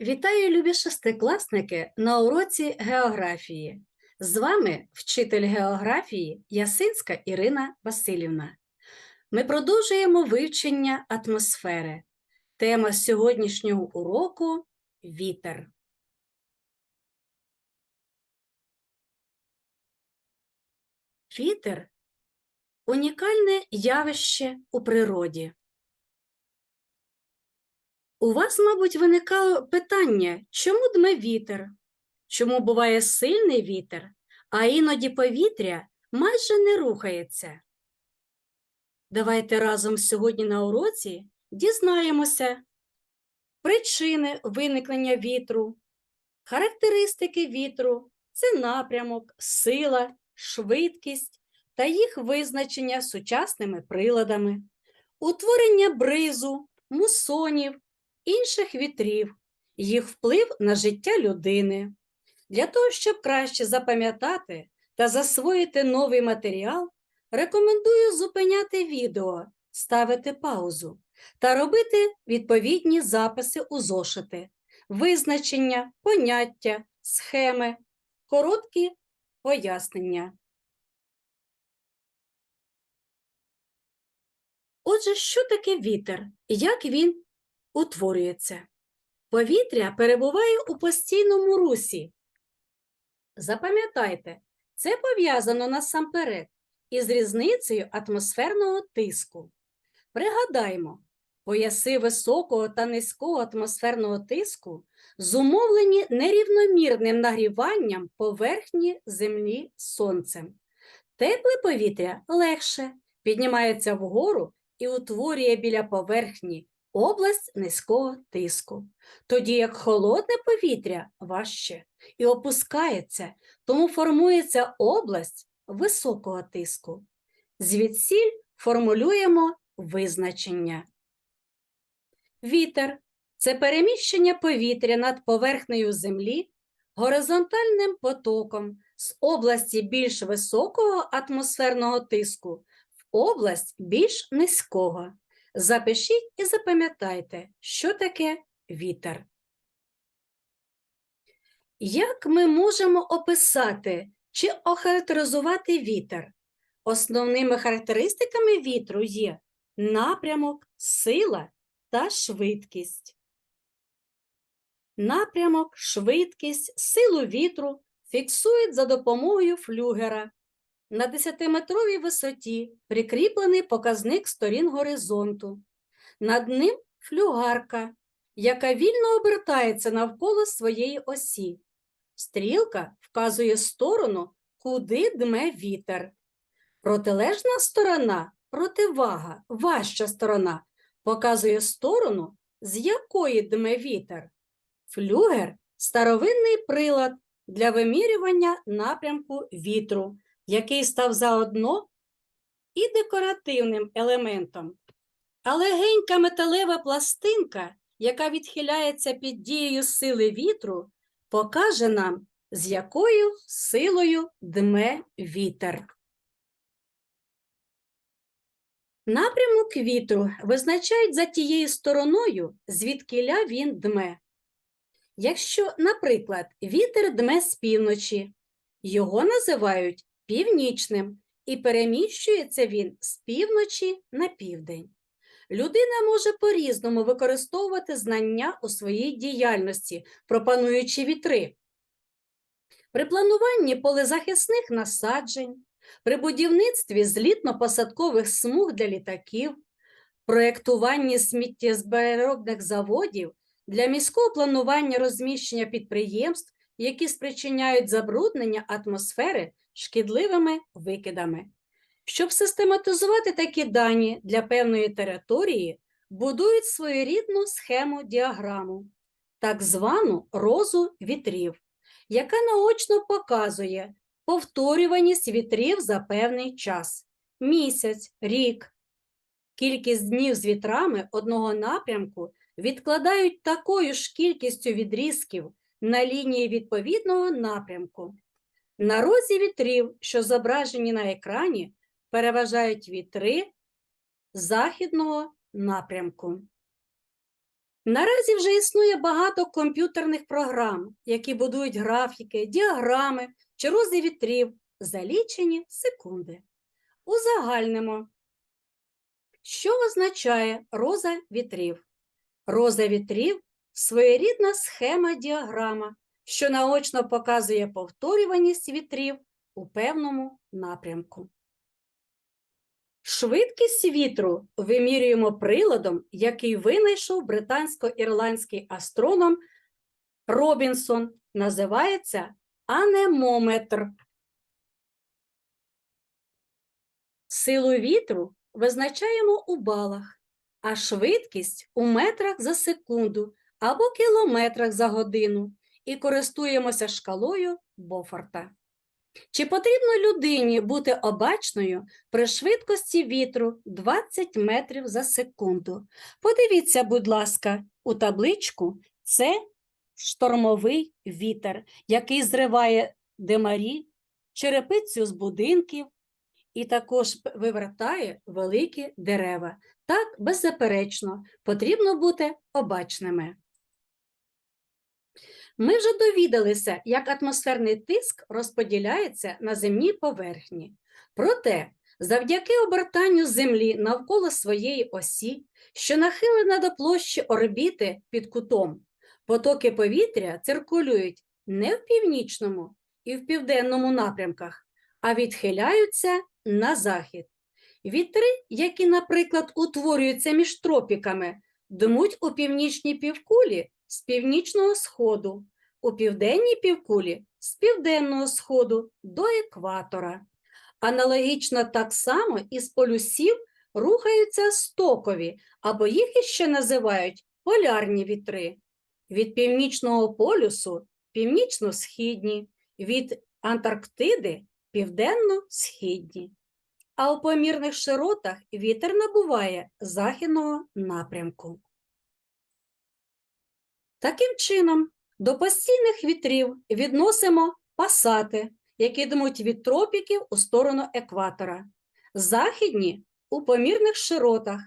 Вітаю, любі шестикласники на уроці географії. З вами вчитель географії Ясинська Ірина Васильівна. Ми продовжуємо вивчення атмосфери. Тема сьогоднішнього уроку вітер. Вітер унікальне явище у природі. У вас, мабуть, виникало питання, чому дме вітер? Чому буває сильний вітер, а іноді повітря майже не рухається? Давайте разом сьогодні на уроці дізнаємося причини виникнення вітру, характеристики вітру, це напрямок, сила, швидкість та їх визначення сучасними приладами, утворення бризу, мусонів, інших вітрів, їх вплив на життя людини. Для того, щоб краще запам'ятати та засвоїти новий матеріал, рекомендую зупиняти відео, ставити паузу та робити відповідні записи у зошити, визначення, поняття, схеми, короткі пояснення. Отже, що таке вітер як він утворюється? Повітря перебуває у постійному русі. Запам'ятайте, це пов'язано насамперед із різницею атмосферного тиску. Пригадаймо, пояси високого та низького атмосферного тиску зумовлені нерівномірним нагріванням поверхні Землі сонцем. Тепле повітря легше піднімається вгору і утворює біля поверхні область низького тиску, тоді як холодне повітря важче і опускається, тому формується область високого тиску. Звідсіль формулюємо визначення. Вітер це переміщення повітря над поверхнею землі горизонтальним потоком з області більш високого атмосферного тиску в область більш низького. Запишіть і запам'ятайте, що таке вітер. Як ми можемо описати чи охарактеризувати вітер? Основними характеристиками вітру є напрямок, сила та швидкість. Напрямок, швидкість, силу вітру фіксують за допомогою флюгера. На 10-метровій висоті прикріплений показник сторін горизонту. Над ним флюгарка, яка вільно обертається навколо своєї осі. Стрілка вказує сторону, куди дме вітер. Протилежна сторона, противага, важча сторона, показує сторону, з якої дме вітер. Флюгер старовинний прилад для вимірювання напрямку вітру який став заодно і декоративним елементом. А легенька металева пластинка, яка відхиляється під дією сили вітру, покаже нам, з якою силою дме вітер. Напрямок вітру визначають за тією стороною, звідкиля він дме. Якщо, наприклад, вітер дме з півночі, його називають північним, і переміщується він з півночі на південь. Людина може по-різному використовувати знання у своїй діяльності, пропонуючи вітри. При плануванні полезахисних насаджень, при будівництві злітно-посадкових смуг для літаків, проєктуванні сміттєзберобних заводів для міського планування розміщення підприємств, які спричиняють забруднення атмосфери шкідливими викидами. Щоб систематизувати такі дані для певної території, будують своєрідну схему діаграму, так звану розу вітрів, яка наочно показує повторюваність вітрів за певний час місяць, рік. Кількість днів з вітрами одного напрямку відкладають такою ж кількістю відрізків на лінії відповідного напрямку. На розі вітрів, що зображені на екрані, переважають вітри західного напрямку. Наразі вже існує багато комп'ютерних програм, які будують графіки, діаграми чи рози вітрів за лічені секунди. Узагальнимо, що означає роза вітрів? Роза вітрів своєрідна схема діаграма, що наочно показує повторюваність вітрів у певному напрямку. Швидкість вітру вимірюємо приладом, який винайшов британсько-ірландський астроном Робінсон. Називається анемометр. Силу вітру визначаємо у балах, а швидкість у метрах за секунду або кілометрах за годину і користуємося шкалою Бофорта. Чи потрібно людині бути обачною при швидкості вітру 20 метрів за секунду? Подивіться, будь ласка, у табличку це штормовий вітер, який зриває димарі, черепицю з будинків і також вивертає великі дерева. Так, беззаперечно, потрібно бути обачними. Ми вже довідалися, як атмосферний тиск розподіляється на земній поверхні. Проте, завдяки обертанню Землі навколо своєї осі, що нахилена до площі орбіти під кутом, потоки повітря циркулюють не в північному і в південному напрямках, а відхиляються на захід. Вітри, які, наприклад, утворюються між тропіками, дмуть у північній півкулі з північного сходу, у південній півкулі з південного сходу до екватора. Аналогічно так само із полюсів рухаються стокові, або їх іще називають полярні вітри. Від північного полюсу північно-східні, від Антарктиди південно-східні. А у помірних широтах вітер набуває західного напрямку. Таким чином, до постійних вітрів відносимо пасати, які дмуть від тропіків у сторону екватора, західні у помірних широтах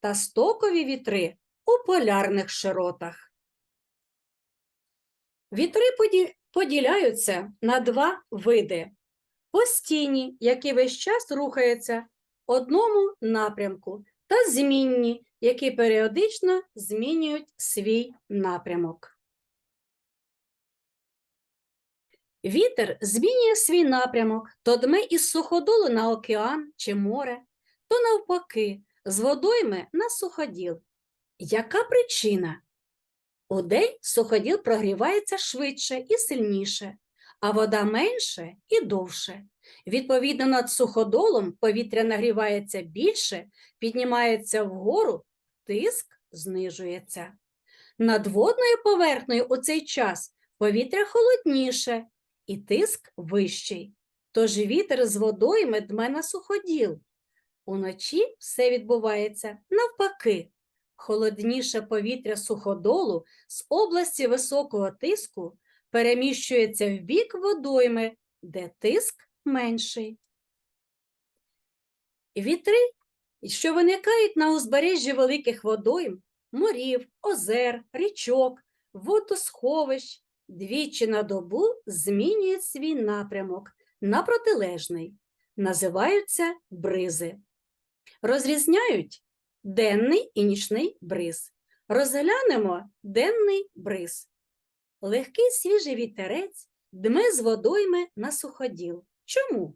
та стокові вітри у полярних широтах. Вітри поділяються на два види: постійні, які весь час рухаються в одному напрямку, та змінні, які періодично змінюють свій напрямок. Вітер змінює свій напрямок, то дме із суходолу на океан чи море, то навпаки, з водойми на суходіл. Яка причина? Удень суходіл прогрівається швидше і сильніше, а вода менше і довше. Відповідно, над суходолом повітря нагрівається більше, піднімається вгору, тиск знижується. Над водною поверхнею у цей час повітря холодніше і тиск вищий. Тож вітер з водойми дме на суходіл. Уночі все відбувається навпаки. Холодніше повітря суходолу з області високого тиску переміщується в бік водойми, де тиск менший. Вітри, що виникають на узбережжі великих водойм, морів, озер, річок, водосховищ, двічі на добу змінюють свій напрямок на протилежний, називаються бризи. Розрізняють денний і нічний бриз. Розглянемо денний бриз. Легкий свіжий вітерець дме з водойми на суходіл. Чому?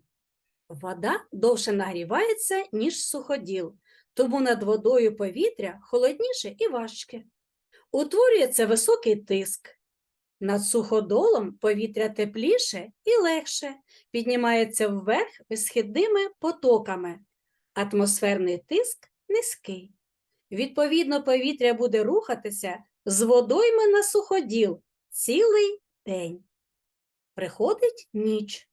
Вода довше нагрівається, ніж суходіл, тому над водою повітря холодніше і важке. Утворюється високий тиск. Над суходолом повітря тепліше і легше, піднімається вверх висхідними потоками. Атмосферний тиск низький. Відповідно, повітря буде рухатися з водойми на суходіл цілий день. Приходить ніч.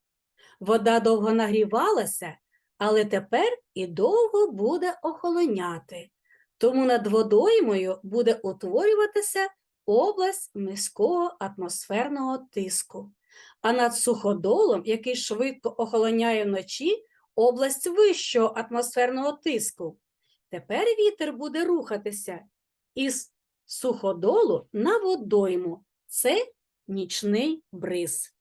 Вода довго нагрівалася, але тепер і довго буде охолоняти. Тому над водоймою буде утворюватися область низького атмосферного тиску. А над суходолом, який швидко охолоняє вночі, область вищого атмосферного тиску. Тепер вітер буде рухатися із суходолу на водойму. Це нічний бриз.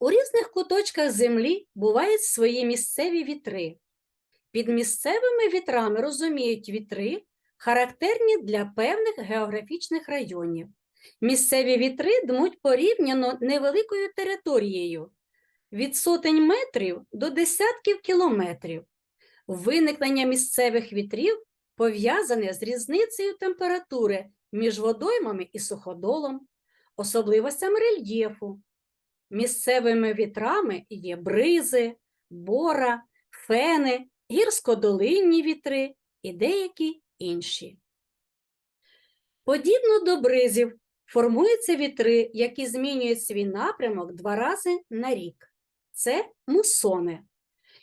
У різних куточках землі бувають свої місцеві вітри. Під місцевими вітрами розуміють вітри, характерні для певних географічних районів. Місцеві вітри дмуть порівняно невеликою територією від сотень метрів до десятків кілометрів. Виникнення місцевих вітрів пов'язане з різницею температури між водоймами і суходолом, особливостями рельєфу. Місцевими вітрами є бризи, бора, фени, гірськодолинні вітри і деякі інші. Подібно до бризів формуються вітри, які змінюють свій напрямок два рази на рік. Це мусони,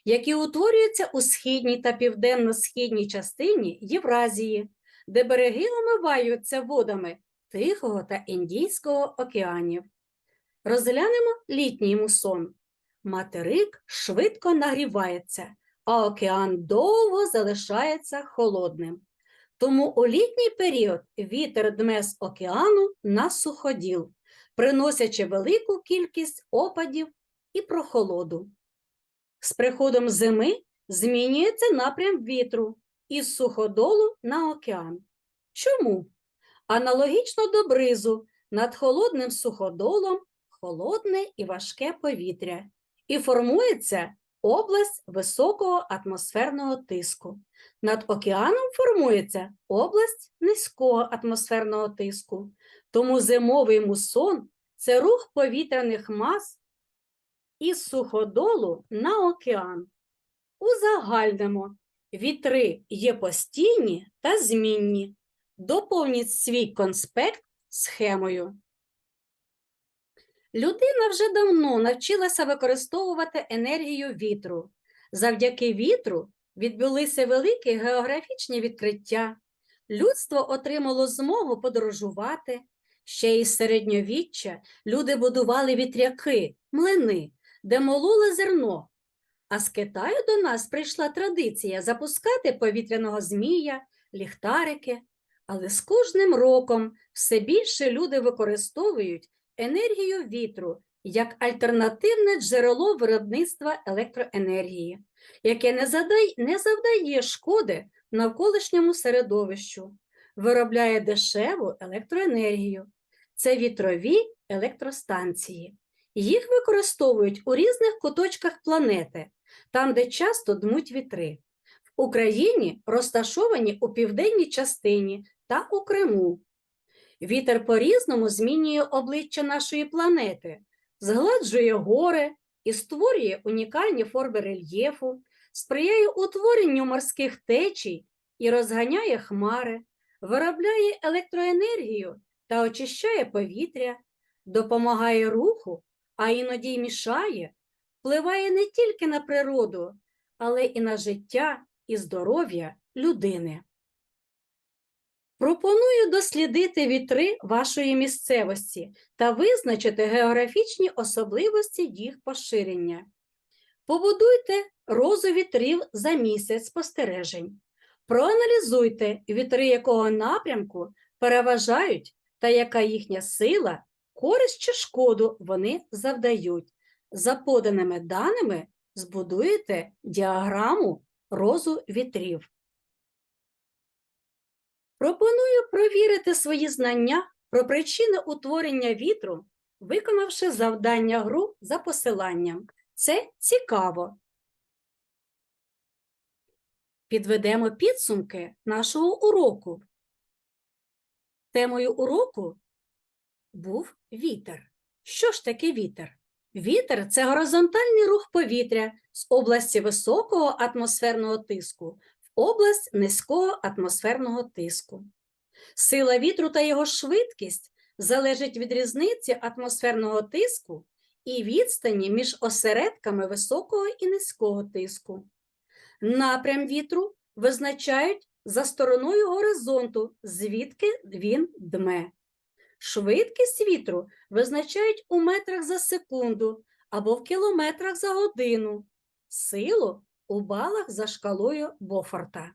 які утворюються у східній та південно-східній частині Євразії, де береги омиваються водами Тихого та Індійського океанів. Розглянемо літній мусон. Материк швидко нагрівається, а океан довго залишається холодним. Тому у літній період вітер дме з океану на суходіл, приносячи велику кількість опадів і прохолоду. З приходом зими змінюється напрям вітру із суходолу на океан. Чому? Аналогічно до бризу над холодним суходолом холодне і важке повітря, і формується область високого атмосферного тиску. Над океаном формується область низького атмосферного тиску. Тому зимовий мусон це рух повітряних мас із суходолу на океан. Узагальнимо, вітри є постійні та змінні. Доповніть свій конспект схемою. Людина вже давно навчилася використовувати енергію вітру. Завдяки вітру відбулися великі географічні відкриття. Людство отримало змогу подорожувати. Ще із середньовіччя люди будували вітряки, млини, де мололи зерно. А з Китаю до нас прийшла традиція запускати повітряного змія, ліхтарики. Але з кожним роком все більше люди використовують енергію вітру як альтернативне джерело виробництва електроенергії, яке не, задай, не завдає шкоди навколишньому середовищу, виробляє дешеву електроенергію. Це вітрові електростанції. Їх використовують у різних куточках планети, там, де часто дмуть вітри. В Україні розташовані у південній частині та у Криму. Вітер по-різному змінює обличчя нашої планети, згладжує гори і створює унікальні форми рельєфу, сприяє утворенню морських течій і розганяє хмари, виробляє електроенергію та очищає повітря, допомагає руху, а іноді й мішає, впливає не тільки на природу, але і на життя і здоров'я людини. Пропоную дослідити вітри вашої місцевості та визначити географічні особливості їх поширення. Побудуйте розу вітрів за місяць спостережень. Проаналізуйте, вітри якого напрямку переважають та яка їхня сила, користь чи шкоду вони завдають. За поданими даними збудуєте діаграму розу вітрів. Пропоную провірити свої знання про причини утворення вітру, виконавши завдання гру за посиланням. Це цікаво. Підведемо підсумки нашого уроку. Темою уроку був вітер. Що ж таке вітер? Вітер це горизонтальний рух повітря з області високого атмосферного тиску область низького атмосферного тиску. Сила вітру та його швидкість залежить від різниці атмосферного тиску і відстані між осередками високого і низького тиску. Напрям вітру визначають за стороною горизонту, звідки він дме. Швидкість вітру визначають у метрах за секунду або в кілометрах за годину, силу у балах за шкалою Бофорта.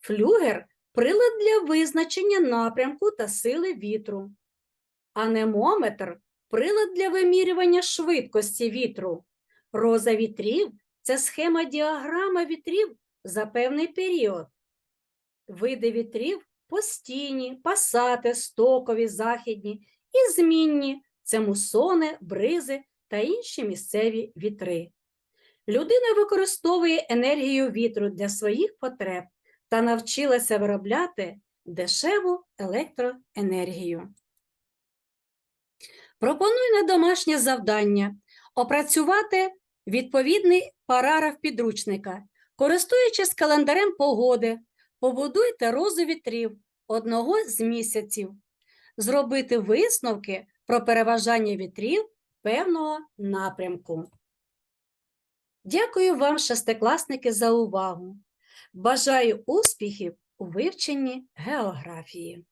Флюгер прилад для визначення напрямку та сили вітру. Анемометр прилад для вимірювання швидкості вітру. Роза вітрів це схема діаграма вітрів за певний період. Види вітрів постійні, пасати, стокові, західні і змінні це мусони, бризи та інші місцеві вітри. Людина використовує енергію вітру для своїх потреб та навчилася виробляти дешеву електроенергію. Пропоную на домашнє завдання опрацювати відповідний параграф підручника. Користуючись календарем погоди, побудуйте розу вітрів одного з місяців, зробити висновки про переважання вітрів певного напрямку. Дякую вам, шестикласники, за увагу. Бажаю успіхів у вивченні географії.